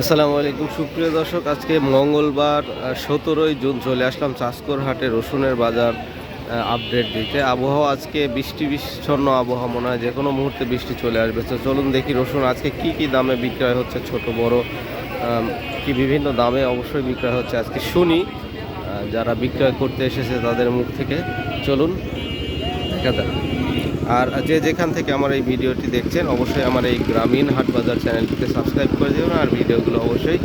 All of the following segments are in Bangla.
আসসালামু আলাইকুম। সুপ্রিয় দর্শক, আজকে মঙ্গলবার সতেরোই জুন চলে আসলাম চাষকর হাটে রসুনের বাজার আপডেট দিতে। আবহাওয়া আজকে বৃষ্টি বিচ্ছন্ন আবহাওয়া মনে হয় যে কোনো মুহূর্তে বৃষ্টি চলে আসবে। তো চলুন দেখি রসুন আজকে কি কি দামে বিক্রয় হচ্ছে, ছোট, বড় কি বিভিন্ন দামে অবশ্যই বিক্রয় হচ্ছে আজকে শুনি। যারা বিক্রয় করতে এসেছে তাদের মুখ থেকে। চলুন দেখা। আর যে যেখান থেকে আমার এই ভিডিওটি দেখছেন অবশ্যই আমার এই গ্রামীণ হাট বাজার চ্যানেলটিকে সাবস্ক্রাইব করে দেবেন আর ভিডিওগুলো অবশ্যই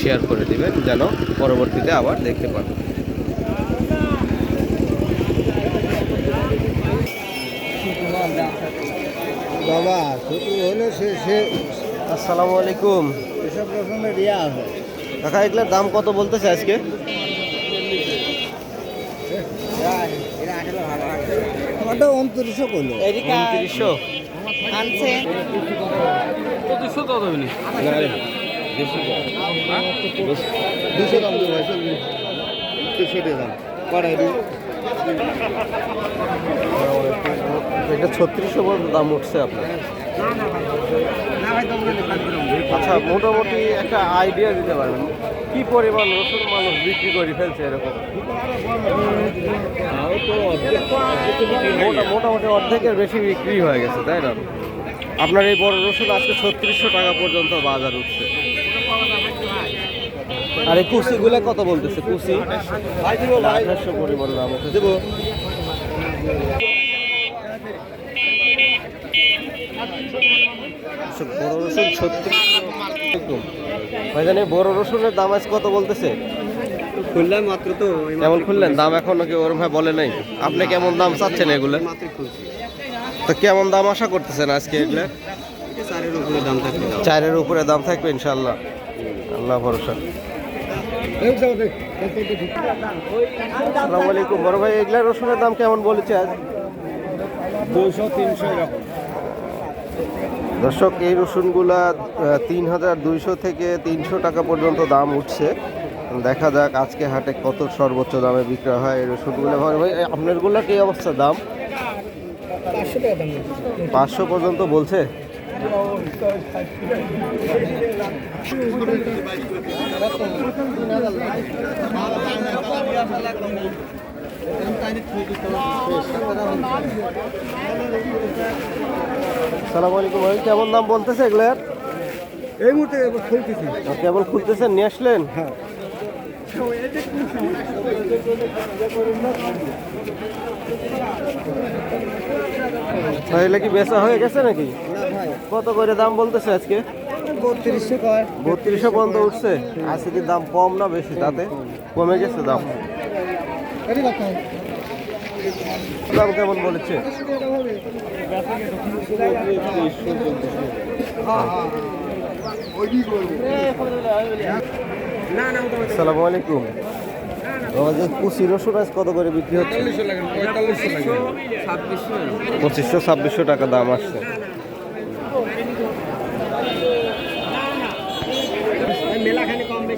শেয়ার করে দেবেন যেন পরবর্তীতে আবার দেখতে পান। বাবা হলো সে সে আসসালামু আলাইকুম। এসব রকমের আছে কাকা এগুলোর দাম কত বলতেছে আজকে? ওটা উনত্রিশশো করল উনত্রিশশো আনছে দুশো দাম দেবো ভাই দুশো দাম কড়াই এটা ছত্রিশশো পর্যন্ত দাম উঠছে আপনার আচ্ছা মোটামুটি একটা আইডিয়া দিতে পারবেন কি পরিমাণ রসুন মানুষ বিক্রি করে ফেলছে এরকম? মোটা- মোটামুটি অর্ধেকের বেশি বিক্রি হয়ে গেছে, তাই না? আপনার এই বড় রসুন আজকে ছত্রিশশো টাকা পর্যন্ত বাজার উঠছে। আর এই কুসিগুলো কত বলতেছে? কুসি? আঠাশশো পরিমাণ দাম দেবো আচ্ছা, বড় রসুন ছত্রিশ ভাইজান এই বড় রসুনের দাম আজ কত বলতেছে? খুললাম মাত্র তো কেমন খুললেন? দাম এখনও কি ওরম ভাই বলে নাই। আপনি কেমন দাম চাচ্ছেন এগুলো? তো কেমন দাম আশা করতেছেন আজকে এগুলো? চারের উপরে দাম থাকবে। চারের উপরে দাম থাকবে ইনশাল্লাহ আল্লাহ ভরসা। আসসালামু আলাইকুম। বড় ভাই এগুলা রসুনের দাম কেমন বলেছে আজ? দুশো তিনশো এরকম। দর্শক, এই রসুনগুলা তিন হাজার দুইশো থেকে তিনশো টাকা পর্যন্ত দাম উঠছে। দেখা যাক আজকে হাটে কত সর্বোচ্চ দামে বিক্রয় হয় এই রসুনগুলো। ভাই আপনারগুলা কি অবস্থা দাম? পাঁচশো পর্যন্ত বলছে? সালাম আলাইকুম ভাই কেমন দাম বলতেছে এগুলার? এই মুহূর্তে খুলতেছি। কেমন খুলতেছেন নিয়ে আসলেন? হ্যাঁ। তাহলে কি বেচা হয়ে গেছে নাকি? কত করে দাম বলতেছে আজকে? বত্রিশশো বত্রিশশো পর্যন্ত উঠছে। আজকে কি দাম কম না বেশি? তাতে কমে গেছে দাম। কেমন বলেছে? আসসালামু আলাইকুম। কত করে বিক্রি হচ্ছে? পঁচিশশো ছাব্বিশশো টাকা দাম আসছে।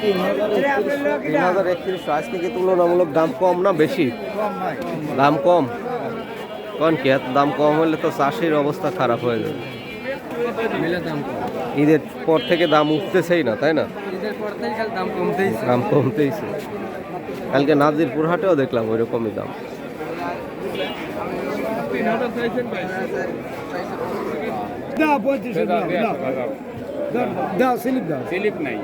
তিন হাজার একত্রিশশো আজকে কি তুলনামূলক দাম কম না বেশি? দাম কম? কোন কি এত দাম কম হলে তো চাষির অবস্থা খারাপ হয়ে যাবে। ঈদের পর থেকে দাম উঠতেছেই না তাই না? দাম কমতেই কমতেইছে। কালকে নাজিরপুর হাটেও দেখলাম ওই রকমই দাম পঁয়ত্রিশশো दिलीप दिलीप नहीं.